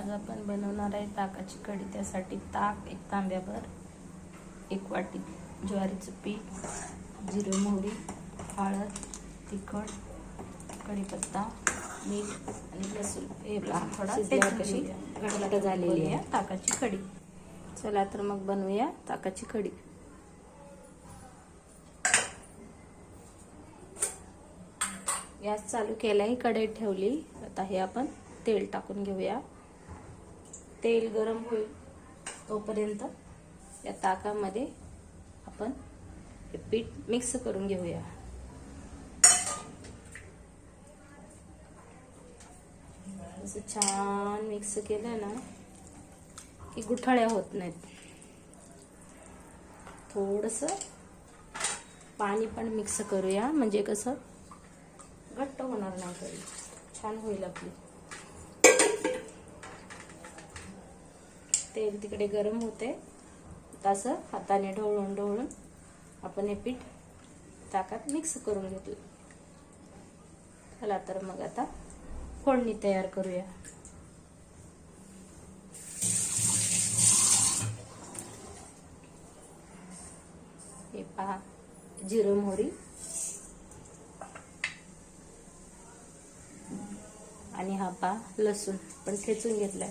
आज आपण बनवणार आहे ताकाची कढी. त्यासाठी ताक एक तांब्याभर एक वाटी ज्वारीचं पीठ जिरे मोहरी हळद तिखट कढीपत्ता मीठ आणि लसूण. हे थोडा झालेली आहे. ताकाची कढी. चला तर मग बनवूया ताकाची कढी. गॅस चालू केलाय कढईत ठेवली. आता हे आपण तेल टाकून घेऊया. तेल गरम होईल तोपर्यंत या ताकामध्ये आपण हे पीठ मिक्स करून घेऊया. असं छान मिक्स केलं ना की गुठळ्या होत नाहीत. थोडस पाणी पण मिक्स करूया म्हणजे कसं घट्ट होणार नाही कधी छान होईल आपली. तेल तिकडे गरम होते. तसं हाताने ढवळून ढवळून आपण हे पीठ ताकात मिक्स करून घेतलं. चला तर मग आता फोडणी तयार करूया. हे पहा जिरं मोहरी. आणि हा पहा लसूण पण ठेचून घेतलाय.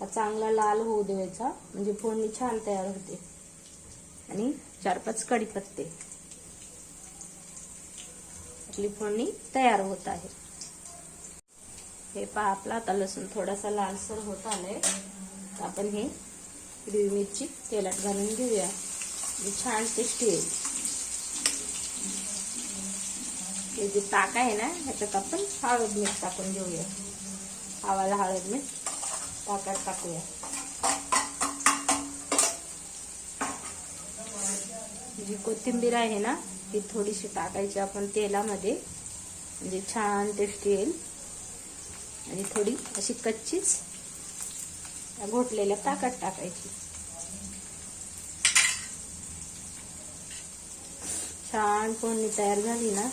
हा चांगला लाल होऊ द्यायचा. म्हणजे फोडणी छान तयार होते. आणि चार पाच कडीपत्ते. आपली फोडणी तयार होत आहे. हे पहा आपला आता लसूण थोडासा लालसर होत आलाय. तर आपण हे हिरवी मिरची तेलात घालून घेऊया. म्हणजे छान टेस्टी येईल. हे जे ताक आहे ना ह्याच्यात आपण हळद मीठ टाकून घेऊया. आवाला हळद मीठ. ताकात टाकूया. जी कोथिंबीर आहे ना ती थोडीशी टाकायची आपण तेलामध्ये. म्हणजे छान टेस्टी येईल. आणि थोडी अशी कच्चीच घोटलेल्या ताकात टाकायची. छान फोडणी तयार झाली ना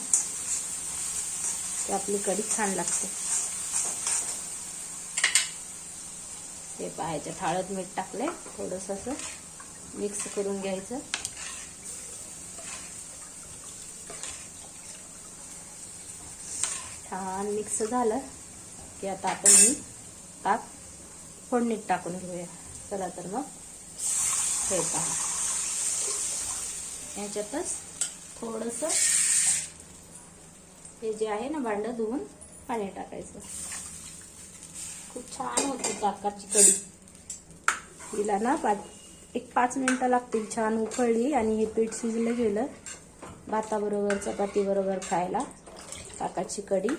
ते आपली कढी छान लागते. ते पाहायचं हळद मीठ टाकले थोडस असं मिक्स करून घ्यायचं. छान मिक्स झालं की आता आपण ही ताक फोडणीत टाकून घेऊया. चला तर मग हे पहा. याच्यातच थोडस हे जे आहे ना भांड धुवून पाणी टाकायचं. खूप छान होती ताकाची कढी तिला ना पाच एक पाच मिनिटं लागतील छान उकळली आणि हे पीठ शिजलं गेलं. भाताबरोबर चपातीबरोबर खायला काकाची कढी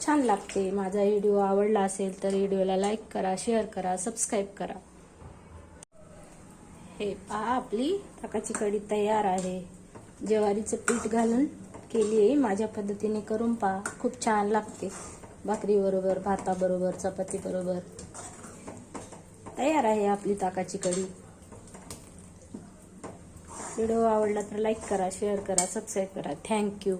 छान लागते. माझा व्हिडिओ आवडला असेल तर व्हिडिओला लाईक करा शेअर करा सबस्क्राईब करा. हे पहा आपली काकाची कढी तयार आहे. ज्वारीचं पीठ घालून केली आहे. माझ्या पद्धतीने करून पहा. खूप छान लागते. भाकरीबरोबर भाताबरोबर चपातीबरोबर. तयार आहे आपली ताकाची कढी. व्हिडिओ आवडला तर लाईक करा शेअर करा सबस्क्राईब करा. थँक्यू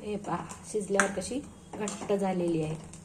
हे पहा शिजल्यावर कशी घट्ट झालेली आहे.